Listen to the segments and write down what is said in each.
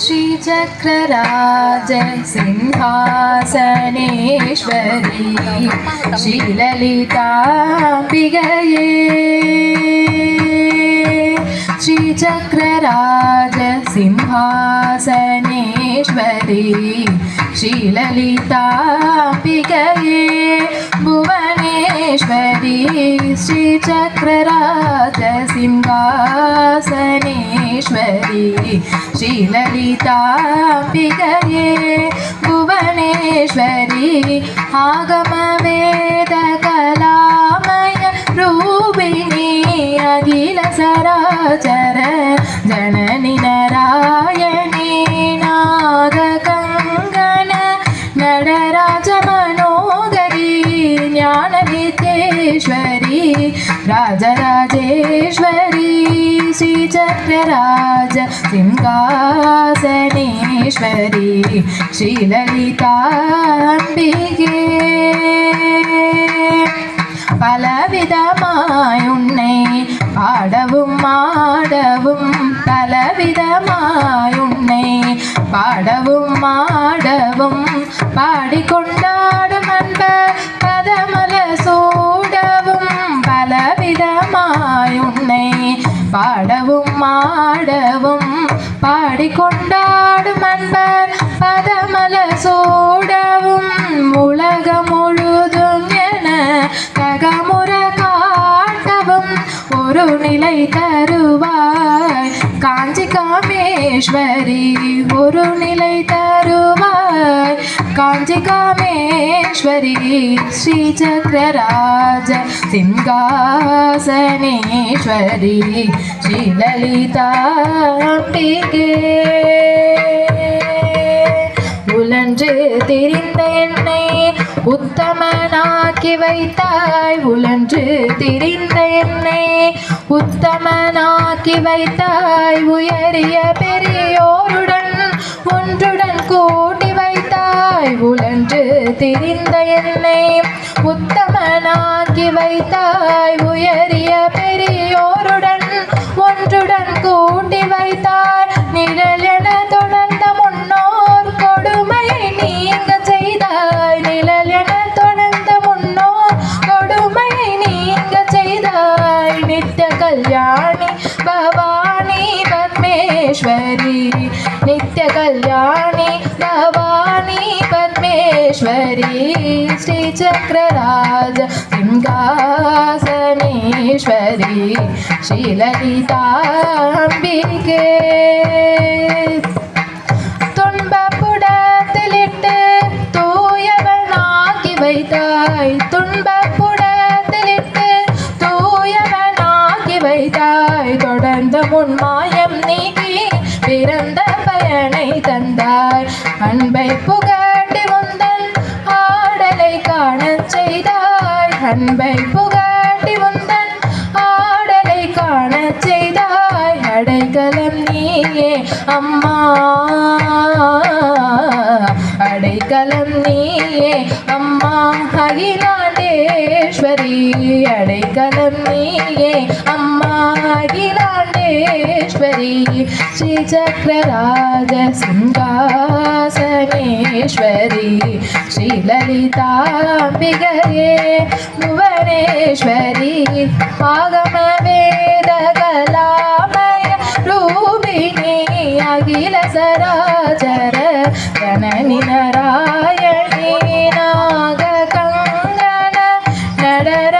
श्रीचक्रराजसिंहासनेश्वरी सिंहासनेश्वरी श्रीचक्रराजसिंहासनेश्वरी श्रीललिताम्बिगये। सिंहासनेश्वरी श्रीललिताम्बिकये भुवनेश्वरी श्रीचक्रराज सिंहासनेश्वरी श्रीललिताम्बिकये भुवनेश्वरी आगमवेदकलामय रूपिणी अखिल सराचर राजराजेश्वरी श्रीचक्रराज सिंहासनेश्वरी श्रीललिताम्बिके பலவிதமாய் உன்னை பாடவும் ஆடவும் பலவிதமாய் உன்னை பாடவும் ஆடவும் பாடிக்கொண்டாடும் அன்ப பதமல பாடவும் பாடிக்கொண்டாடும் அன்பர் பதமல சூடவும் உலகம் முழுதும் என தகமுற காட்டவும் ஒரு நிலை தருவார். காமேஸ்வரி ஒரு நிலை தருவாய். காஞ்சி காமேஸ்வரி ஸ்ரீ சக்கரராஜ சிங்காசனேஸ்வரி ஸ்ரீ லலிதாம்பிகே என்று தெரிந்த என்னை உத்தமனாக்கி வைத்தாய். உழன்று திரிந்த என்னை உத்தமனாக்கி வைத்தாய். உயரிய பெரியோருடன் ஒன்றுடன் கூட்டி வைத்தாய். உழன்று திரிந்த என்னை உத்தமனாக்கி வைத்தாய். உயரிய பெரியோருடன் ஒன்றுடன் கூட்டி வைத்தாய். நிழல் பத்மேஸ்வரி நித்ய கல்யாணி பவானி பரமேஸ்வரி ஸ்ரீ சக்கரராஜ சிங்காசனேஸ்வரி ஸ்ரீலலிதாம்பிகே துன்பப்புடத்திலிட்டு தூயவனாக்கி வைத்தாய். துன்பப்புடத்திலிட்டு தூயவனாக்கி வைத்தாய். தொடர்ந்த முன்மாயம் பிறந்த பயனை தந்தாய். அன்பை புகட்டி முந்தன் ஆடலை காண செய்தாய். அன்பை புகட்டி முந்தன் ஆடலை காண செய்தாய். அடைக்கலம் நீயே அம்மா. அடைக்கலம் நீயே அம்மா. அகிலாண்டேஸ்வரி அடைக்கலம் நீயே அம்மா. அகிலா శ్రీచక్రరాజేశ్వరి శ్రీచక్రరాజ సింహాసనేశ్వరి శ్రీలలితాంబిగయే భువనేశ్వరి ఆగమ వేద కళామయ రూపిణి అఖిల సరాచర జనని నరాయణి నాగ కంగన నడర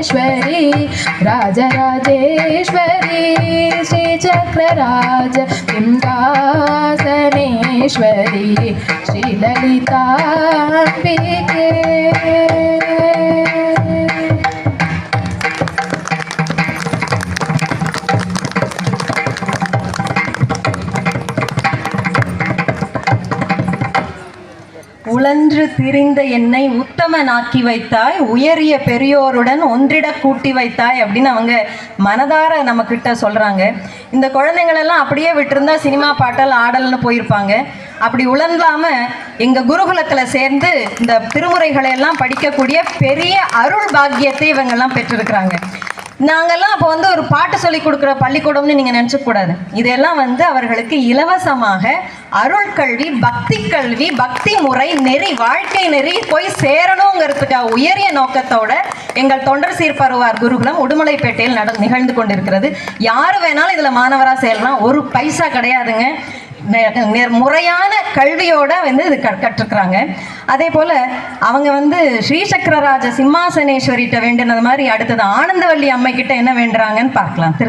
வித்தேஸ்வரி ராஜராஜேஸ்வரி ஸ்ரீ சக்கரராஜ சிங்காசனேஸ்வரி ஸ்ரீ திரிந்த என்னை உத்தமனாக்கி வைத்தாய் உயரிய பெரியோருடன் ஒன்றிட கூட்டி வைத்தாய் அப்படின்னு அவங்க மனதார நம்ம கிட்ட இந்த குழந்தைங்களெல்லாம் அப்படியே விட்டுருந்தா சினிமா பாட்டல் ஆடல்னு போயிருப்பாங்க. அப்படி உழந்தாமல் எங்கள் குருகுலத்தில் சேர்ந்து இந்த திருமுறைகளை எல்லாம் படிக்கக்கூடிய பெரிய அருள் பாக்கியத்தை இவங்கெல்லாம் பெற்றிருக்கிறாங்க. நாங்கெல்லாம் அப்போ வந்து ஒரு பாட்டு சொல்லி கொடுக்குற பள்ளிக்கூடம்னு நீங்கள் நினச்சக்கூடாது இதெல்லாம் வந்து அவர்களுக்கு இலவசமாக அருள் கல்வி பக்தி கல்வி பக்தி முறை நெறி வாழ்க்கை நெறி போய் சேரணுங்கிறதுக்காக உயரிய நோக்கத்தோட எங்கள் தொண்டர் சீர்பருவார் குருகுலம் உடுமலைப்பேட்டையில் நட நிகழ்ந்து கொண்டிருக்கிறது. யார் வேணாலும் இதில் மாணவராக சேரலாம். ஒரு பைசா கிடையாதுங்க. முறையான கல்வியோட வந்து இது கற்றுக்கிறாங்க. அதே போல் அவங்க வந்து ஸ்ரீசக்கரராஜ சிம்மாசனேஸ்வரிட்ட வேண்டினது மாதிரி அடுத்தது ஆனந்தவல்லி அம்மை கிட்ட என்ன வேண்டுறாங்கன்னு பார்க்கலாம். திருச்சி